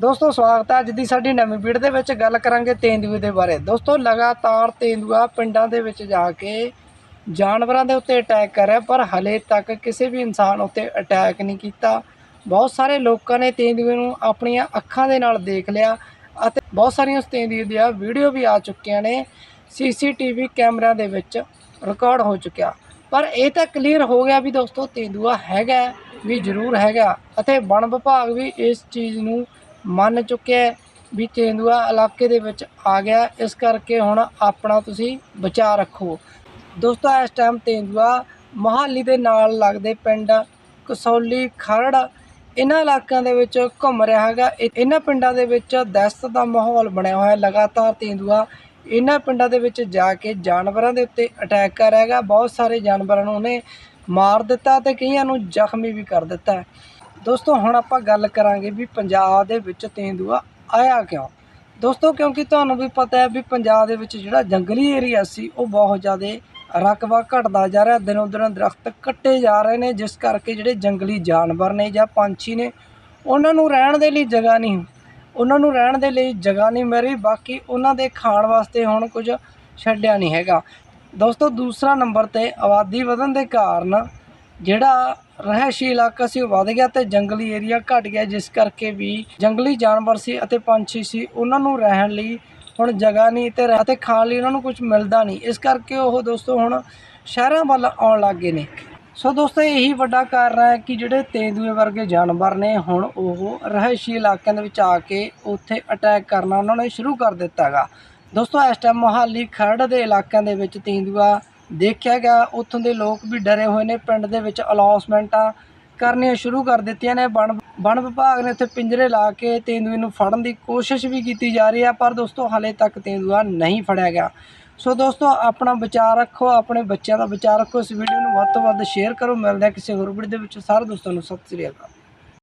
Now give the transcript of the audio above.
ਦੋਸਤੋ, ਸਵਾਗਤ ਹੈ ਅੱਜ ਦੀ ਸਾਡੀ ਨਵੀਂ ਵੀਡੀਓ ਦੇ ਵਿੱਚ ਗੱਲ ਕਰਾਂਗੇ ਤੇਂਦੂਏ ਦੇ ਬਾਰੇ। ਦੋਸਤੋ, ਲਗਾਤਾਰ ਤੇਂਦੂਆ ਪਿੰਡਾਂ ਦੇ ਵਿੱਚ ਜਾ ਕੇ ਜਾਨਵਰਾਂ ਦੇ ਉੱਤੇ ਅਟੈਕ ਕਰ ਰਿਹਾ, ਪਰ ਹਲੇ ਤੱਕ ਕਿਸੇ ਵੀ ਇਨਸਾਨ ਉੱਤੇ ਅਟੈਕ ਨਹੀਂ ਕੀਤਾ। ਬਹੁਤ ਸਾਰੇ ਲੋਕਾਂ ਨੇ ਤੇਂਦੂਏ ਨੂੰ ਆਪਣੀਆਂ ਅੱਖਾਂ ਦੇ ਨਾਲ ਦੇਖ ਲਿਆ ਅਤੇ ਬਹੁਤ ਸਾਰੀਆਂ ਉਸ ਤੇਂਦੂਏ ਦੀਆਂ ਵੀਡੀਓ ਵੀ ਆ ਚੁੱਕੀਆਂ ਨੇ। ਸੀਸੀਟੀਵੀ ਕੈਮਰਿਆਂ ਦੇ ਵਿੱਚ ਰਿਕਾਰਡ ਹੋ ਚੁੱਕਿਆ। ਪਰ ਇਹ ਤਾਂ ਕਲੀਅਰ ਹੋ ਗਿਆ ਵੀ ਦੋਸਤੋ, ਤੇਂਦੂਆ ਹੈਗਾ, ਵੀ ਜ਼ਰੂਰ ਹੈਗਾ ਅਤੇ ਵਣ ਵਿਭਾਗ ਵੀ ਇਸ ਚੀਜ਼ ਨੂੰ ਮੰਨ ਚੁੱਕਿਆ ਵੀ ਤੇਂਦੂਆ ਇਲਾਕੇ ਦੇ ਵਿੱਚ ਆ ਗਿਆ ਇਸ ਕਰਕੇ ਹੁਣ ਆਪਣਾ ਤੁਸੀਂ ਬਚਾਅ ਰੱਖੋ। ਦੋਸਤੋ, ਇਸ ਟਾਈਮ ਤੇਂਦੂਆ ਮੋਹਾਲੀ ਦੇ ਨਾਲ ਲੱਗਦੇ ਪਿੰਡ ਕਸੌਲੀ ਖਰੜ ਇਹਨਾਂ ਇਲਾਕਿਆਂ ਦੇ ਵਿੱਚ ਘੁੰਮ ਰਿਹਾ ਹੈਗਾ। ਇ- ਇਹਨਾਂ ਪਿੰਡਾਂ ਦੇ ਵਿੱਚ ਦਹਿਸ਼ਤ ਦਾ ਮਾਹੌਲ ਬਣਿਆ ਹੋਇਆ ਲਗਾਤਾਰ ਤੇਂਦੂਆ ਇਹਨਾਂ ਪਿੰਡਾਂ ਦੇ ਵਿੱਚ ਜਾ ਕੇ ਜਾਨਵਰਾਂ ਦੇ ਉੱਤੇ ਅਟੈਕ ਕਰ ਰਿਹਾ ਹੈਗਾ। ਬਹੁਤ ਸਾਰੇ ਜਾਨਵਰਾਂ ਨੂੰ ਉਹਨੇ ਮਾਰ ਦਿੱਤਾ ਤੇ ਕਈਆਂ ਨੂੰ ਜ਼ਖਮੀ ਵੀ ਕਰ ਦਿੱਤਾ ਦੋਸਤੋ, ਹੁਣ ਆਪਾਂ ਗੱਲ ਕਰਾਂਗੇ ਵੀ ਪੰਜਾਬ ਦੇ ਵਿੱਚ ਤੇਂਦੂਆ ਆਇਆ ਕਿਉਂ? ਦੋਸਤੋ, ਕਿਉਂਕਿ ਤੁਹਾਨੂੰ ਵੀ ਪਤਾ ਹੈ ਵੀ ਪੰਜਾਬ ਦੇ ਵਿੱਚ ਜਿਹੜਾ ਜੰਗਲੀ ਏਰੀਆ ਸੀ, ਉਹ ਬਹੁਤ ਜ਼ਿਆਦਾ ਰਕਬਾ ਘਟਦਾ ਜਾ ਰਿਹਾ ਦਿਨੋਂ ਦਿਨ ਦਰਖਤ ਕੱਟੇ ਜਾ ਰਹੇ ਨੇ, ਜਿਸ ਕਰਕੇ ਜਿਹੜੇ ਜੰਗਲੀ ਜਾਨਵਰ ਨੇ ਜਾਂ ਪੰਛੀ ਨੇ, ਉਹਨਾਂ ਨੂੰ ਰਹਿਣ ਦੇ ਲਈ ਜਗ੍ਹਾ ਨਹੀਂ, ਉਹਨਾਂ ਨੂੰ ਰਹਿਣ ਦੇ ਲਈ ਜਗ੍ਹਾ ਨਹੀਂ ਮਿਲ ਰਹੀ ਬਾਕੀ ਉਹਨਾਂ ਦੇ ਖਾਣ ਵਾਸਤੇ ਹੁਣ ਕੁਝ ਛੱਡਿਆ ਨਹੀਂ ਹੈਗਾ। ਦੋਸਤੋ, ਦੂਸਰਾ ਨੰਬਰ ਤੇ ਆਬਾਦੀ ਵਧਣ ਦੇ ਕਾਰਨ ਜਿਹੜਾ ਰਹਿਸ਼ੀ ਇਲਾਕਾ ਸੀ, ਉਹ ਵਧ ਗਿਆ ਤੇ ਜੰਗਲੀ ਏਰੀਆ ਘਟ ਗਿਆ, ਜਿਸ ਕਰਕੇ ਵੀ ਜੰਗਲੀ ਜਾਨਵਰ ਸੀ ਅਤੇ ਪੰਛੀ ਸੀ, ਉਹਨਾਂ ਨੂੰ ਰਹਿਣ ਲਈ ਹੁਣ ਜਗ੍ਹਾ ਨਹੀਂ ਤੇ ਰਹਿ- ਅਤੇ ਖਾਣ ਲਈ ਉਹਨਾਂ ਨੂੰ ਕੁਝ ਮਿਲਦਾ ਨਹੀਂ। ਇਸ ਕਰਕੇ ਉਹ ਦੋਸਤੋ ਹੁਣ ਸ਼ਹਿਰਾਂ ਵੱਲ ਆਉਣ ਲੱਗ ਗਏ ਨੇ। ਸੋ ਦੋਸਤੋ, ਇਹੀ ਵੱਡਾ ਕਾਰਨ ਹੈ ਕਿ ਜਿਹੜੇ ਤੇਂਦੂਏ ਵਰਗੇ ਜਾਨਵਰ ਨੇ, ਹੁਣ ਉਹ ਰਹਿਸ਼ੀ ਇਲਾਕਿਆਂ ਦੇ ਵਿੱਚ ਆ ਕੇ ਉੱਥੇ ਅਟੈਕ ਕਰਨਾ ਉਹਨਾਂ ਨੇ ਸ਼ੁਰੂ ਕਰ ਦਿੱਤਾ ਹੈਗਾ। ਦੋਸਤੋ, ਇਸ ਟਾਈਮ ਮੋਹਾਲੀ ਖਰੜ ਦੇ ਇਲਾਕਿਆਂ ਦੇ ਵਿੱਚ ਤੇਂਦੂਆ ਦੇਖਿਆ ਗਿਆ, ਉੱਥੋਂ ਦੇ ਲੋਕ ਵੀ ਡਰੇ ਹੋਏ ਨੇ, ਪਿੰਡ ਦੇ ਵਿੱਚ ਅਲੌਸਮੈਂਟਾਂ ਕਰਨੀਆਂ ਸ਼ੁਰੂ ਕਰ ਦਿੱਤੀਆਂ ਨੇ। ਵਣ ਵਣ ਵਿਭਾਗ ਨੇ ਉੱਥੇ ਪਿੰਜਰੇ ਲਾ ਕੇ ਤੇਂਦੂਏ ਨੂੰ ਫੜਨ ਦੀ ਕੋਸ਼ਿਸ਼ ਵੀ ਕੀਤੀ ਜਾ ਰਹੀ ਹੈ, ਪਰ ਦੋਸਤੋ ਹਾਲੇ ਤੱਕ ਤੇਂਦੂਆ ਨਹੀਂ ਫੜਿਆ ਗਿਆ। ਸੋ ਦੋਸਤੋ, ਆਪਣਾ ਬਚਾਅ ਰੱਖੋ, ਆਪਣੇ ਬੱਚਿਆਂ ਦਾ ਵਿਚਾਰ ਰੱਖੋ। ਇਸ ਵੀਡੀਓ ਨੂੰ ਵੱਧ ਤੋਂ ਵੱਧ ਸ਼ੇਅਰ ਕਰੋ। ਮਿਲਦੇ ਹਾਂ ਕਿਸੇ ਹੋਰ ਵੀਡੀਓ ਦੇ ਵਿੱਚ। ਸਾਰੇ ਦੋਸਤਾਂ ਨੂੰ ਸਤਿ ਸ੍ਰੀ ਅਕਾਲ।